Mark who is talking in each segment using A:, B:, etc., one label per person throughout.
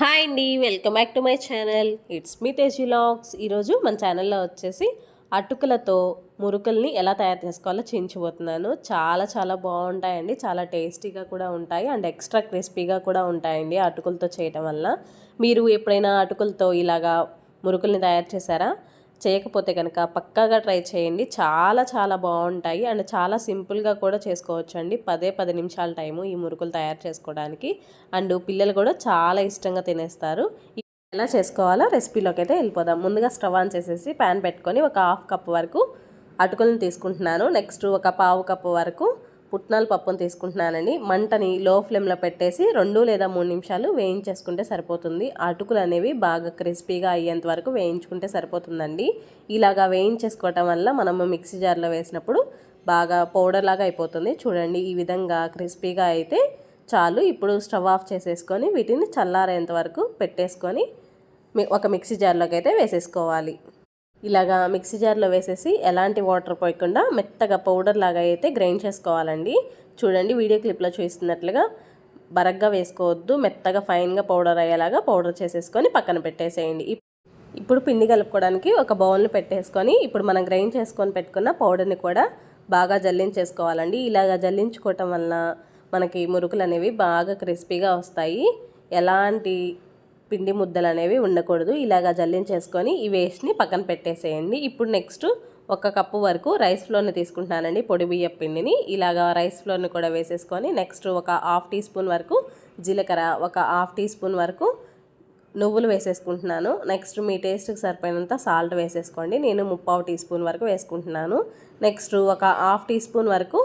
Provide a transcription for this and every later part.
A: Hi అండి welcome back to my channel. It's me Teji logs ఈరోజు మన ఛానల్లో వచ్చేసి అటుకులతో మురుకుల్ని ఎలా తయారు చేసుకోవాలో చేయించబోతున్నాను. చాలా చాలా బాగుంటాయండి. చాలా టేస్టీగా కూడా ఉంటాయి. అండ్ ఎక్స్ట్రా క్రిస్పీగా కూడా ఉంటాయండి అటుకులతో చేయటం వల్ల. మీరు ఎప్పుడైనా అటుకులతో ఇలాగా మురుకుల్ని తయారు చేశారా? చేయకపోతే కనుక పక్కాగా ట్రై చేయండి. చాలా చాలా బాగుంటాయి. అండ్ చాలా సింపుల్గా కూడా చేసుకోవచ్చు అండి పదే పది నిమిషాల టైము ఈ మురుకులు తయారు చేసుకోవడానికి. అండ్ పిల్లలు కూడా చాలా ఇష్టంగా తినేస్తారు. ఎలా చేసుకోవాలో రెసిపీలోకి అయితే వెళ్ళిపోదాం. ముందుగా స్టవ్ ఆన్ చేసేసి ప్యాన్ పెట్టుకొని ఒక హాఫ్ కప్ వరకు అటుకులను తీసుకుంటున్నాను. నెక్స్ట్ ఒక పావు కప్పు వరకు పుట్నాల పప్పును తీసుకుంటున్నానండి. మంటని లో ఫ్లేమ్లో పెట్టేసి రెండు లేదా మూడు నిమిషాలు వేయించేసుకుంటే సరిపోతుంది. అటుకులు అనేవి బాగా క్రిస్పీగా అయ్యేంత వరకు వేయించుకుంటే సరిపోతుందండి. ఇలాగా వేయించేసుకోవటం వల్ల మనము మిక్సీ జార్లో వేసినప్పుడు బాగా పౌడర్ లాగా అయిపోతుంది. చూడండి ఈ విధంగా క్రిస్పీగా అయితే చాలు. ఇప్పుడు స్టవ్ ఆఫ్ చేసేసుకొని వీటిని చల్లారేంత వరకు పెట్టేసుకొని ఒక మిక్సీ జార్లోకి అయితే వేసేసుకోవాలి. ఇలాగా మిక్సీ జార్లో వేసేసి ఎలాంటి వాటర్ పోయకుండా మెత్తగా పౌడర్ లాగా అయితే గ్రైండ్ చేసుకోవాలండి. చూడండి వీడియో క్లిప్లో చూస్తున్నట్లుగా బరగ్గా వేసుకోవద్దు మెత్తగా ఫైన్గా పౌడర్ అయ్యేలాగా పౌడర్ చేసేసుకొని పక్కన పెట్టేసేయండి. ఇప్పుడు పిండి కలుపుకోవడానికి ఒక బౌల్ని పెట్టేసుకొని ఇప్పుడు మనం గ్రైండ్ చేసుకొని పెట్టుకున్న పౌడర్ని కూడా బాగా జల్లించేసుకోవాలండి. ఇలాగా జల్లించుకోవటం వలన మనకి మురుకులు అనేవి బాగా క్రిస్పీగా వస్తాయి. ఎలాంటి పిండి ముద్దలు అనేవి ఉండకూడదు. ఇలాగా జల్లించేసుకొని ఈ వేస్ట్ని పక్కన పెట్టేసేయండి. ఇప్పుడు నెక్స్ట్ ఒక కప్పు వరకు రైస్ ఫ్లోర్ని తీసుకుంటున్నానండి పొడి బియ్య పిండిని. ఇలాగా రైస్ ఫ్లోర్ని కూడా వేసేసుకొని నెక్స్ట్ ఒక హాఫ్ టీ స్పూన్ వరకు జీలకర్ర ఒక హాఫ్ టీ స్పూన్ వరకు నువ్వులు వేసేసుకుంటున్నాను. నెక్స్ట్ మీ టేస్ట్కి సరిపోయినంత సాల్ట్ వేసేసుకోండి. నేను ముప్పావు టీ స్పూన్ వరకు వేసుకుంటున్నాను. నెక్స్ట్ ఒక హాఫ్ టీ స్పూన్ వరకు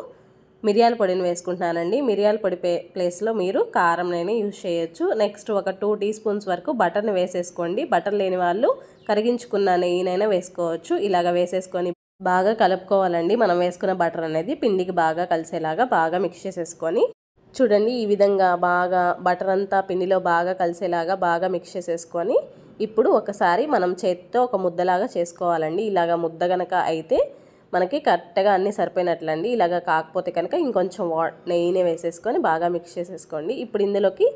A: మిరియాల పొడిని వేసుకుంటున్నానండి. మిరియాల పొడి ప్లేస్లో మీరు కారంనైనా యూజ్ చేయొచ్చు. నెక్స్ట్ ఒక టూ టీ స్పూన్స్ వరకు బటర్ని వేసేసుకోండి. బటర్ లేని వాళ్ళు కరిగించుకున్న నెయ్యినైనా వేసుకోవచ్చు. ఇలాగ వేసేసుకొని బాగా కలుపుకోవాలండి. మనం వేసుకున్న బటర్ అనేది పిండికి బాగా కలిసేలాగా బాగా మిక్స్ చేసేసుకొని చూడండి ఈ విధంగా బాగా బటర్ అంతా పిండిలో బాగా కలిసేలాగా బాగా మిక్స్ చేసేసుకొని ఇప్పుడు ఒకసారి మనం చేతితో ఒక ముద్దలాగా చేసుకోవాలండి. ఇలాగ ముద్ద గనక అయితే మనకి కరెక్ట్గా అన్నీ సరిపోయినట్లండి. ఇలాగ కాకపోతే కనుక ఇంకొంచెం వా నెయ్యినే వేసేసుకొని బాగా మిక్స్ చేసేసుకోండి. ఇప్పుడు ఇందులోకి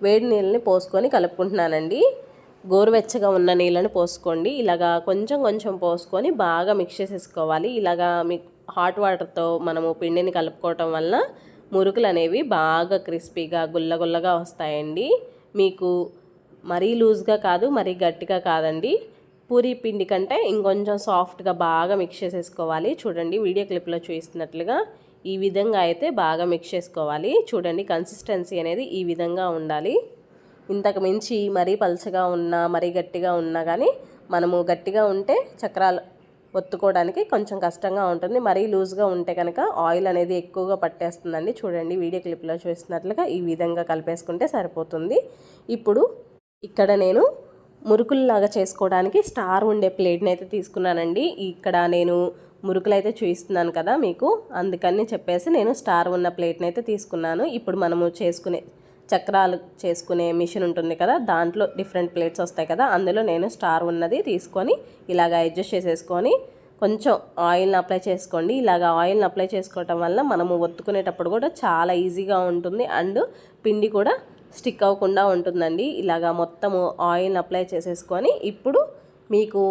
A: వేడి నీళ్ళని పోసుకొని కలుపుకుంటున్నానండి. గోరువెచ్చగా ఉన్న నీళ్ళని పోసుకోండి. ఇలాగా కొంచెం కొంచెం పోసుకొని బాగా మిక్స్ చేసేసుకోవాలి. ఇలాగా మీ హాట్ వాటర్తో మనము పిండిని కలుపుకోవటం వల్ల మురుకులు అనేవి బాగా క్రిస్పీగా గుల్లగుల్లగా వస్తాయండి. మీకు మరీ లూజ్గా కాదు మరీ గట్టిగా కాదండి. పూరీ పిండి కంటే ఇంకొంచెం సాఫ్ట్గా బాగా మిక్స్ చేసేసుకోవాలి. చూడండి వీడియో క్లిప్లో చూపిస్తున్నట్లుగా ఈ విధంగా అయితే బాగా మిక్స్ చేసుకోవాలి. చూడండి కన్సిస్టెన్సీ అనేది ఈ విధంగా ఉండాలి. ఇంతకు మించి మరీ పలచగా ఉన్నా మరీ గట్టిగా ఉన్నా కానీ మనము గట్టిగా ఉంటే చక్రాలు ఒత్తుకోవడానికి కొంచెం కష్టంగా ఉంటుంది. మరీ లూజ్గా ఉంటే కనుక ఆయిల్ అనేది ఎక్కువగా పట్టేస్తుందండి. చూడండి వీడియో క్లిప్లో చూస్తున్నట్లుగా ఈ విధంగా కలిపేసుకుంటే సరిపోతుంది. ఇప్పుడు ఇక్కడ నేను మురుకుల్లాగా చేసుకోవడానికి స్టార్ ఉండే ప్లేట్ని అయితే తీసుకున్నానండి. ఇక్కడ నేను మురుకులు అయితే చూపిస్తున్నాను కదా మీకు. అందుకని చెప్పేసి నేను స్టార్ ఉన్న ప్లేట్ని అయితే తీసుకున్నాను. ఇప్పుడు మనము చేసుకునే చక్రాలు చేసుకునే మిషన్ ఉంటుంది కదా దాంట్లో డిఫరెంట్ ప్లేట్స్ వస్తాయి కదా అందులో నేను స్టార్ ఉన్నది తీసుకొని ఇలాగ అడ్జస్ట్ చేసేసుకొని కొంచెం ఆయిల్ని అప్లై చేసుకోండి. ఇలాగ ఆయిల్ని అప్లై చేసుకోవటం వల్ల మనము ఒత్తుకునేటప్పుడు కూడా చాలా ఈజీగా ఉంటుంది. అండ్ పిండి కూడా స్టిక్ అవ్వకుండా ఉంటుందండి. ఇలాగా మొత్తము ఆయిల్ని అప్లై చేసేసుకొని ఇప్పుడు మీకు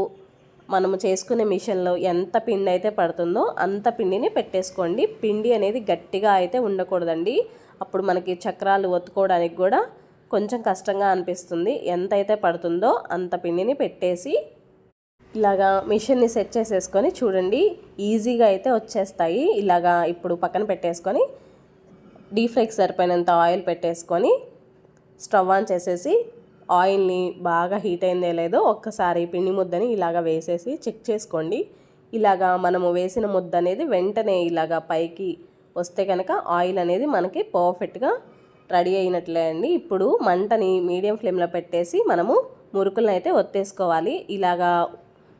A: మనము చేసుకునే మిషన్లో ఎంత పిండి అయితే పడుతుందో అంత పిండిని పెట్టేసుకోండి. పిండి అనేది గట్టిగా అయితే ఉండకూడదండి. అప్పుడు మనకి చక్రాలు ఒత్తుకోవడానికి కూడా కొంచెం కష్టంగా అనిపిస్తుంది. ఎంత అయితే పడుతుందో అంత పిండిని పెట్టేసి ఇలాగా మిషన్ని సెట్ చేసేసుకొని చూడండి ఈజీగా అయితే వచ్చేస్తాయి. ఇలాగా ఇప్పుడు పక్కన పెట్టేసుకొని డీప్ ఫ్రైకి సరిపోయినంత ఆయిల్ పెట్టేసుకొని స్టవ్ ఆన్ చేసేసి ఆయిల్ని బాగా హీట్ అయిందే లేదో ఒక్కసారి పిండి ముద్దని ఇలాగ వేసేసి చెక్ చేసుకోండి. ఇలాగా మనము వేసిన ముద్ద అనేది వెంటనే ఇలాగా పైకి వస్తే కనుక ఆయిల్ అనేది మనకి పర్ఫెక్ట్గా రెడీ అయినట్లే అండి. ఇప్పుడు మంటని మీడియం ఫ్లేమ్లో పెట్టేసి మనము మురుకులను అయితే ఒత్తేసుకోవాలి. ఇలాగా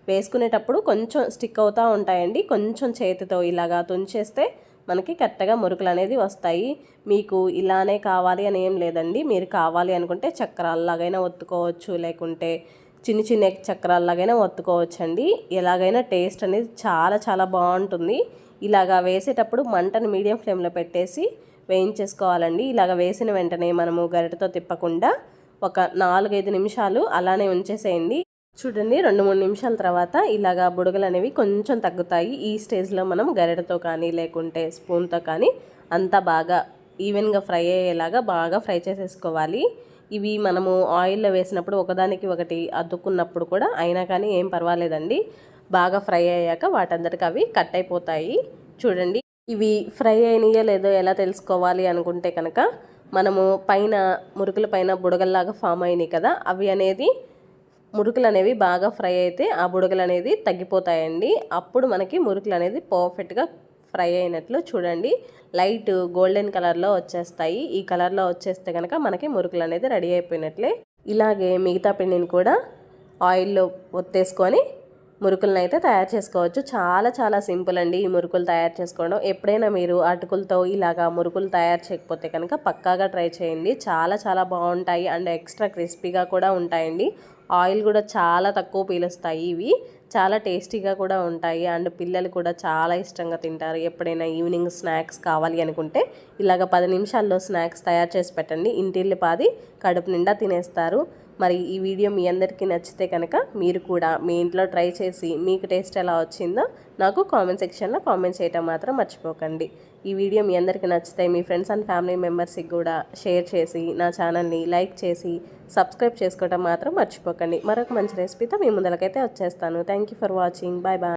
A: వేసుకునేటప్పుడు కొంచెం స్టిక్ అవుతూ ఉంటాయండి. కొంచెం చేతితో ఇలాగా తుంచేస్తే మనకి కరెక్ట్గా మురుకులు అనేది వస్తాయి. మీకు ఇలానే కావాలి అని ఏం లేదండి. మీరు కావాలి అనుకుంటే చక్రాల్లాగైనా ఒత్తుకోవచ్చు. లేకుంటే చిన్న చిన్న చక్రాల్లాగైనా ఒత్తుకోవచ్చండి. ఎలాగైనా టేస్ట్ అనేది చాలా చాలా బాగుంటుంది. ఇలాగా వేసేటప్పుడు మంటను మీడియం ఫ్లేమ్లో పెట్టేసి వేయించేసుకోవాలండి. ఇలాగ వేసిన వెంటనే మనము గరిటతో తిప్పకుండా ఒక నాలుగైదు నిమిషాలు అలానే ఉంచేసేయండి. చూడండి రెండు మూడు నిమిషాల తర్వాత ఇలాగా బుడగలు అనేవి కొంచెం తగ్గుతాయి. ఈ స్టేజ్లో మనం గరిటతో కానీ లేకుంటే స్పూన్తో కానీ అంతా బాగా ఈవెన్గా ఫ్రై అయ్యేలాగా బాగా ఫ్రై చేసేసుకోవాలి. ఇవి మనము ఆయిల్లో వేసినప్పుడు ఒకదానికి ఒకటి అద్దుకున్నప్పుడు కూడా అయినా కానీ ఏం పర్వాలేదండి. బాగా ఫ్రై అయ్యాక వాటందరికి అవి కట్ అయిపోతాయి. చూడండి ఇవి ఫ్రై అయినాయో లేదో ఎలా తెలుసుకోవాలి అనుకుంటే కనుక మనము పైన మురుకుల పైన బుడగల్లాగా ఫామ్ అయినాయి కదా అవి అనేది మురుకులు అనేవి బాగా ఫ్రై అయితే ఆ బుడగలు అనేది తగ్గిపోతాయండి. అప్పుడు మనకి మురుకులు అనేది పర్ఫెక్ట్గా ఫ్రై అయినట్లు చూడండి. లైట్ గోల్డెన్ కలర్లో వచ్చేస్తాయి. ఈ కలర్లో వచ్చేస్తే కనుక మనకి మురుకులు అనేది రెడీ అయిపోయినట్లే. ఇలాగే మిగతా పిండిని కూడా ఆయిల్లో ఒత్తేసుకొని మురుకులను అయితే తయారు చేసుకోవచ్చు. చాలా చాలా సింపుల్ అండి ఈ మురుకులు తయారు చేసుకోవడం. ఎప్పుడైనా మీరు అటుకులతో ఇలాగా మురుకులు తయారు చేయకపోతే కనుక పక్కాగా ట్రై చేయండి. చాలా చాలా బాగుంటాయి అండ్ ఎక్స్ట్రా క్రిస్పీగా కూడా ఉంటాయండి. ఆయిల్ కూడా చాలా తక్కువ పీలుస్తాయి ఇవి. చాలా టేస్టీగా కూడా ఉంటాయి అండ్ పిల్లలు కూడా చాలా ఇష్టంగా తింటారు. ఎప్పుడైనా ఈవినింగ్ స్నాక్స్ కావాలి అనుకుంటే ఇలాగ పది నిమిషాల్లో స్నాక్స్ తయారు చేసి పెట్టండి. ఇంటిల్లి పాది కడుపు నిండా తినేస్తారు. మరి ఈ వీడియో మీ అందరికీ నచ్చితే కనుక మీరు కూడా మీ ఇంట్లో ట్రై చేసి మీకు టేస్ట్ ఎలా వచ్చిందో నాకు కామెంట్ సెక్షన్లో కామెంట్ చేయటం మాత్రం మర్చిపోకండి. ఈ వీడియో మీ అందరికీ నచ్చితే మీ ఫ్రెండ్స్ అండ్ ఫ్యామిలీ మెంబర్స్కి కూడా షేర్ చేసి నా ఛానల్ని లైక్ చేసి సబ్స్క్రైబ్ చేసుకోవటం మాత్రం మర్చిపోకండి. మరొక మంచి రెసిపీతో మీ ముందరకైతే వచ్చేస్తాను. Thank you for watching. Bye bye.